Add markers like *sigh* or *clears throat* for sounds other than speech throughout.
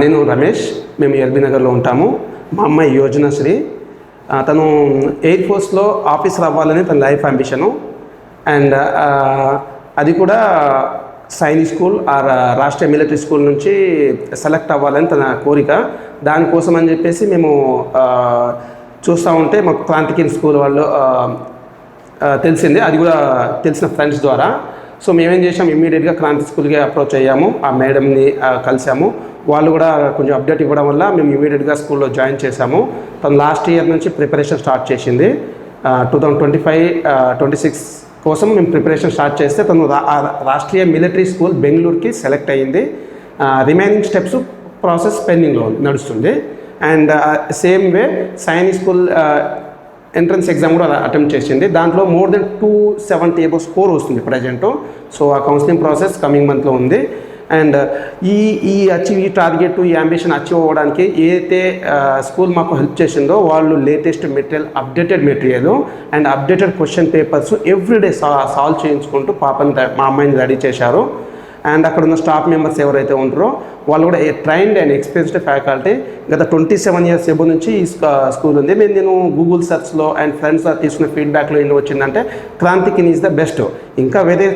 నేను రమేష్ మేము ఎల్బీ నగర్లో ఉంటాము. మా అమ్మాయి యోజనశ్రీ తను ఎయిర్ ఫోర్స్లో ఆఫీసర్ అవ్వాలని తన లైఫ్ అంబిషను. అండ్ అది కూడా Sainik school or Rashtriya military school నుంచి సెలెక్ట్ అవ్వాలని తన కోరిక. దానికోసం అని చెప్పేసి మేము చూస్తూ ఉంటే మాకు క్రాంతికిన్ స్కూల్ వాళ్ళు తెలిసింది. అది కూడా తెలిసిన ఫ్రెండ్స్ ద్వారా. సో మేమేం చేసాం ఇమ్మీడియట్గా క్రాంతి స్కూల్కి అప్రోచ్ అయ్యాము. ఆ మేడంని కలిసాము వాళ్ళు కూడా కొంచెం అప్డేట్ ఇవ్వడం వల్ల మేము ఇమీడియట్గా స్కూల్లో జాయిన్ చేశాము. తను లాస్ట్ ఇయర్ నుంచి ప్రిపరేషన్ స్టార్ట్ చేసింది. Two thousand twenty five twenty six కోసం మేము ప్రిపరేషన్ స్టార్ట్ చేస్తే తను రా- రాష్ట్రీయ మిలిటరీ స్కూల్ బెంగళూరుకి సెలెక్ట్ అయ్యింది. రిమైనింగ్ స్టెప్స్ ప్రాసెస్ పెండింగ్లో నడుస్తుంది. And same way Sainik school entrance exam కూడా అటెంప్ట్ చేసింది. దాంట్లో more than two seventy above score వస్తుంది ప్రజెంట్ సో ఆ కౌన్సిలింగ్ ప్రాసెస్ కమింగ్ మంత్లో ఉంది. అండ్ uh, ఈ ఈ అచీవ్ ఈ టార్గెట్ ఈ అంబిషన్ అచీవ్ అవ్వడానికి ఏదైతే స్కూల్ మాకు హెల్ప్ చేసిందో వాళ్ళు latest material updated material and updated question papers everyday saw solve చేయించుకుంటూ పాపని మా అమ్మాయిని రెడీ చేశారు. అండ్ అక్కడ ఉన్న స్టాఫ్ మెంబర్స్ ఎవరైతే ఉంటారో వాళ్ళు కూడా ట్రైన్డ్ అండ్ ఎక్స్పీరియన్స్డ్ ఫ్యాకల్టీ గత ట్వంటీ సెవెన్ ఇయర్స్ ఎబో నుంచి ఈ స్కూల్ ఉంది. నేను నేను గూగుల్ సెర్చ్లో అండ్ ఫ్రెండ్స్ తీసుకున్న ఫీడ్బ్యాక్లో ఏంటి వచ్చిందంటే క్రాంతికిన్ ఈజ్ ద బెస్ట్ ఇంకా వేరే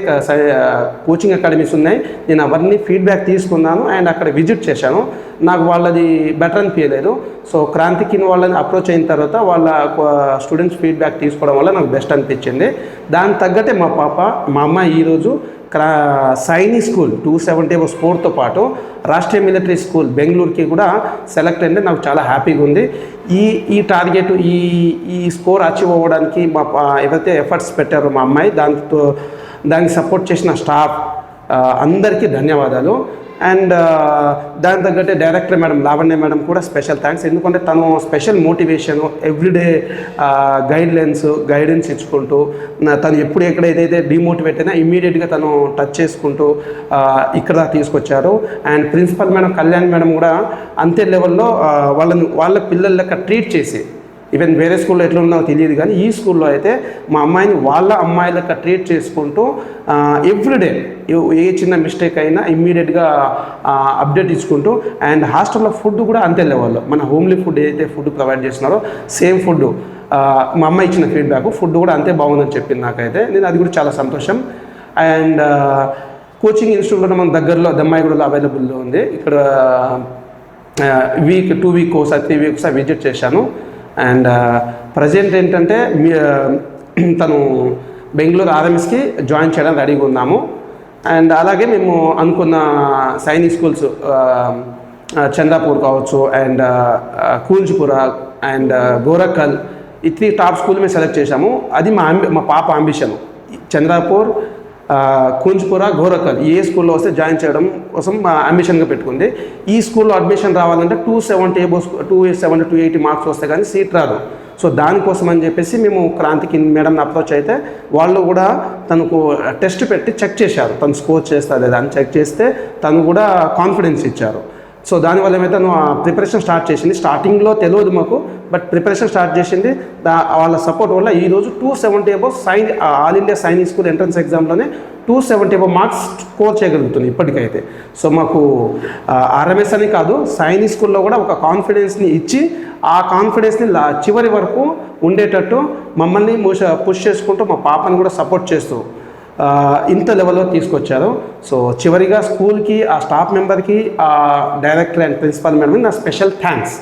కోచింగ్ అకాడమీస్ ఉన్నాయి. నేను అవన్నీ ఫీడ్బ్యాక్ తీసుకున్నాను అండ్ అక్కడ విజిట్ చేశాను. నాకు వాళ్ళది బెటర్ అనిపించలేదు సో క్రాంతికిన్ వాళ్ళని అప్రోచ్ అయిన తర్వాత వాళ్ళ స్టూడెంట్స్ ఫీడ్బ్యాక్ తీసుకోవడం వల్ల నాకు బెస్ట్ అనిపించింది. దానికి తగ్గట్టే మా పాప మా అమ్మాయి ఈరోజు క్రా సైని స్కూల్ టూ సెవెంటీ స్కోర్తో పాటు రాష్ట్రీయ మిలిటరీ స్కూల్ బెంగళూరుకి కూడా సెలెక్ట్ అయింది. నాకు చాలా హ్యాపీగా ఉంది. ఈ ఈ టార్గెట్ ఈ ఈ స్కోర్ అచీవ్ అవ్వడానికి మా ఎవరైతే ఎఫర్ట్స్ పెట్టారో మా అమ్మాయి దాంతో దానికి సపోర్ట్ చేసిన స్టాఫ్ అందరికీ ధన్యవాదాలు. అండ్ uh, దాని తగ్గట్టే డైరెక్టర్ మేడం లావణ్య మేడం కూడా స్పెషల్ థ్యాంక్స్ ఎందుకంటే తను special motivation everyday guide lines guidance ఇచ్చుకుంటూ తను ఎప్పుడు ఎక్కడ ఏదైతే డిమోటివేట్ అయినా ఇమీడియట్గా తను టచ్ చేసుకుంటూ uh, ఇక్కడ తీసుకొచ్చారు. And principal madam Kalyan madam కూడా అంతే లెవెల్లో uh, వాళ్ళని వాళ్ళ పిల్లల లెక్క ట్రీట్ చేసి ఈవెన్ వేరే స్కూల్లో ఎట్లా ఉన్నావో తెలియదు కానీ ఈ స్కూల్లో అయితే మా అమ్మాయిని వాళ్ళ అమ్మాయి ట్రీట్ చేసుకుంటూ ఎవ్రీడే ఏ చిన్న మిస్టేక్ అయినా ఇమ్మీడియట్గా అప్డేట్ ఇచ్చుకుంటూ అండ్ హాస్టల్లో ఫుడ్ కూడా అంతే లెవెల్లో మన హోమ్లీ ఫుడ్ ఏదైతే ఫుడ్ ప్రొవైడ్ చేస్తున్నారో సేమ్ ఫుడ్ మా అమ్మ ఇచ్చిన ఫీడ్బ్యాక్ ఫుడ్ కూడా అంతే బాగుందని చెప్పింది నాకైతే. నేను అది కూడా చాలా సంతోషం. అండ్ కోచింగ్ ఇన్స్టిట్యూట్ మన దగ్గరలో దమ్మాయిగూడలో అవైలబుల్లో ఉంది. ఇక్కడ వీక్ టూ వీక్ ఒకసారి త్రీ వీక్స్ విజిట్ చేశాను. అండ్ ప్రజెంట్ ఏంటంటే మీ *clears throat* తను బెంగళూరు ఆర్ఎంఎస్కి జాయిన్ చేయడానికి రెడీగా ఉన్నాము. అండ్ అలాగే మేము అనుకున్న సైనిక్ స్కూల్స్ చందాపూర్ కావచ్చు అండ్ కూల్జ్పుర అండ్ గోరక్కల్ ఇత్రీ టాప్ స్కూల్ మేము సెలెక్ట్ చేశాము. అది మా అంబి మా పాప అంబిషన్. చంద్రాపూర్ కుంజ్పుర గోరఖల్ ఏ స్కూల్లో వస్తే జాయిన్ చేయడం కోసం మా అంబిషన్గా పెట్టుకుంది. ఈ స్కూల్లో అడ్మిషన్ రావాలంటే two seventy above two seventy two eighty marks వస్తే కానీ సీట్ రాదు. సో దానికోసం అని చెప్పేసి మేము క్రాంతికి మేడం అప్రోచ్ అయితే వాళ్ళు కూడా తనకు టెస్ట్ పెట్టి చెక్ చేశారు. తను స్కోర్ చేస్తా లేదా అని చెక్ చేస్తే తను కూడా కాన్ఫిడెన్స్ ఇచ్చారు. సో దానివల్ల ఏమైతే తను ప్రిపరేషన్ స్టార్ట్ చేసింది? స్టార్టింగ్లో తెలియదు మాకు బట్ ప్రిపరేషన్ స్టార్ట్ చేసింది. దా వాళ్ళ సపోర్ట్ వల్ల ఈరోజు two seventy above sign all India Sainik school entrance ఎగ్జామ్లోనే two seventy above marks score చేయగలుగుతుంది ఇప్పటికైతే. సో మాకు ఆర్ఎంఎస్ అని కాదు సైనింగ్ స్కూల్లో కూడా ఒక కాన్ఫిడెన్స్ని ఇచ్చి ఆ కాన్ఫిడెన్స్ని చివరి వరకు ఉండేటట్టు మమ్మల్ని పుష్ చేసుకుంటూ మా పాపని కూడా సపోర్ట్ చేస్తూ ఇంత లెవెల్లో తీసుకొచ్చారు. సో చివరిగా స్కూల్కి ఆ స్టాఫ్ మెంబర్కి ఆ డైరెక్టర్ అండ్ ప్రిన్సిపల్ మేడం నా స్పెషల్ థ్యాంక్స్